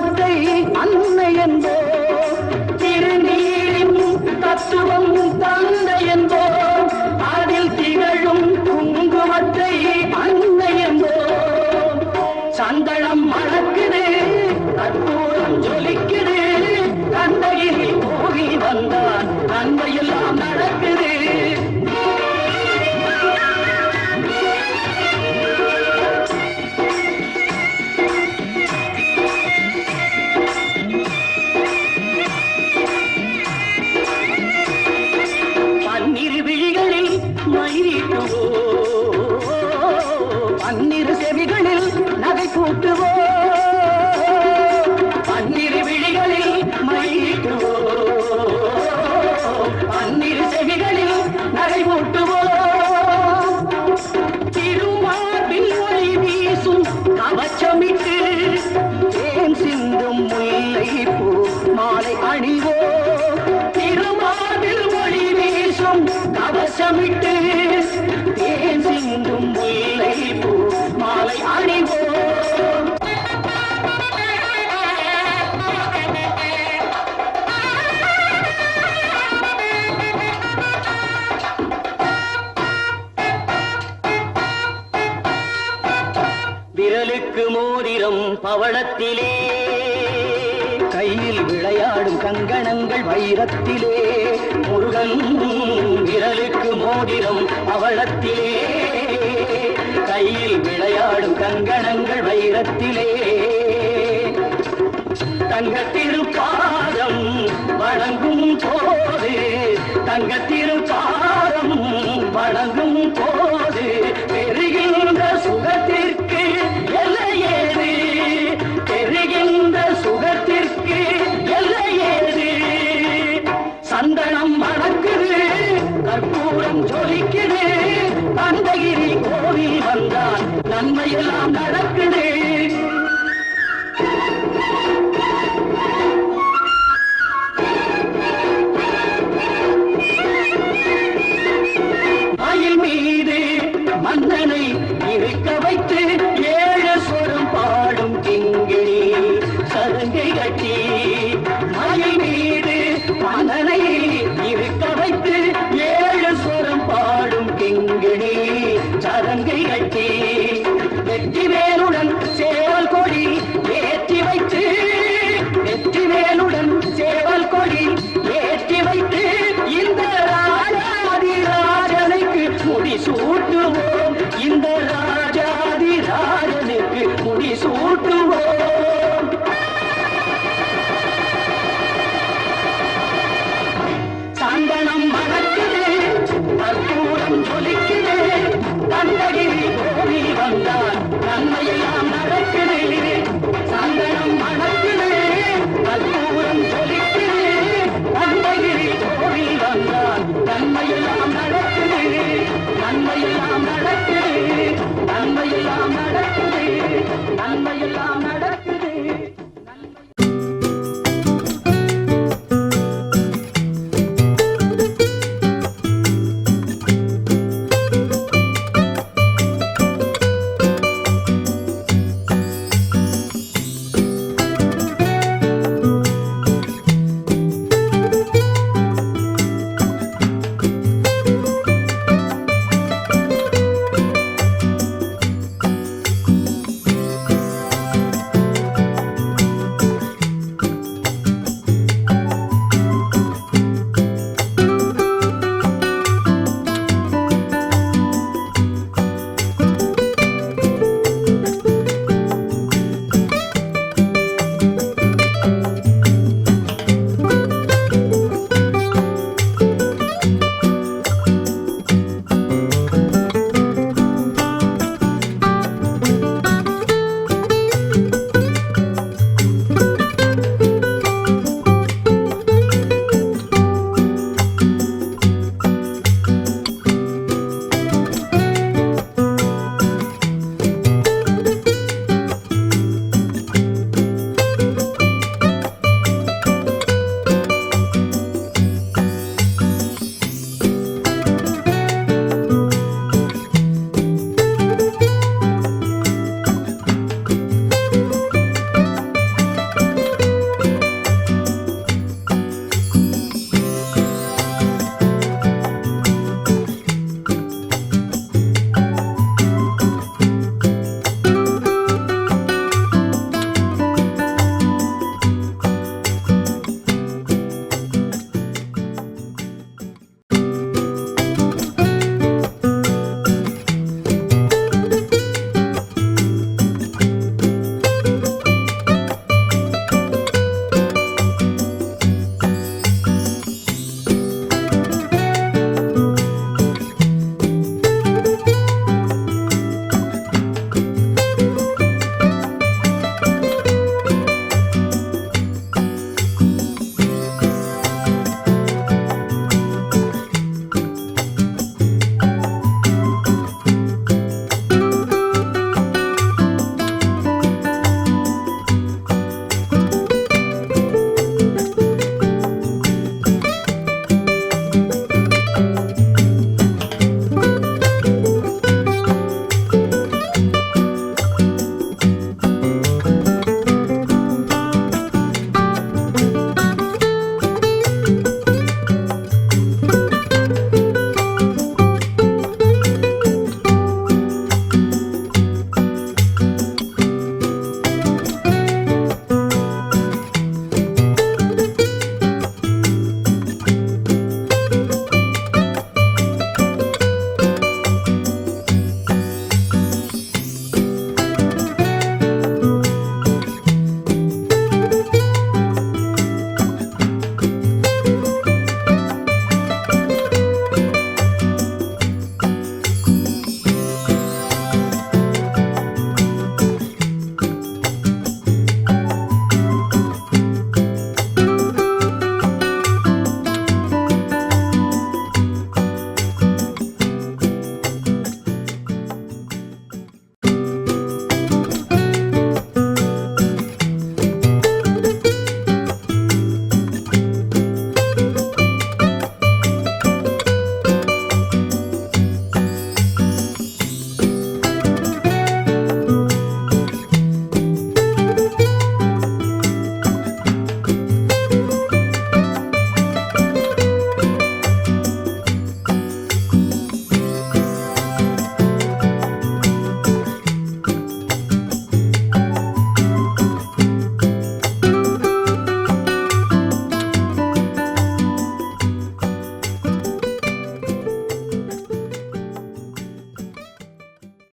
அன்னத்தை அன்ன மோதிரம் பவளத்திலே. கையில் விளையாடும் கங்கணங்கள் வைரத்திலே. முருகன் விரலுக்கு மோதிரம் பவளத்திலே. கையில் விளையாடும் கங்கணங்கள் வைரத்திலே. தங்கத்திருப்பாதம் வணங்கும் போது தங்கத்திருப்பாதம் வணங்கும் போது மன்னனை இருக்க வைத்து ஏழு சுரம் பாடும் கிங்கிணி சருங்கை கட்டி மலை மீது மன்னனை இருக்க வைத்து ஏழு சுரம் பாடும் கிங்கிணி சருங்கை கட்டி வெற்றி வேலுடன் 你数。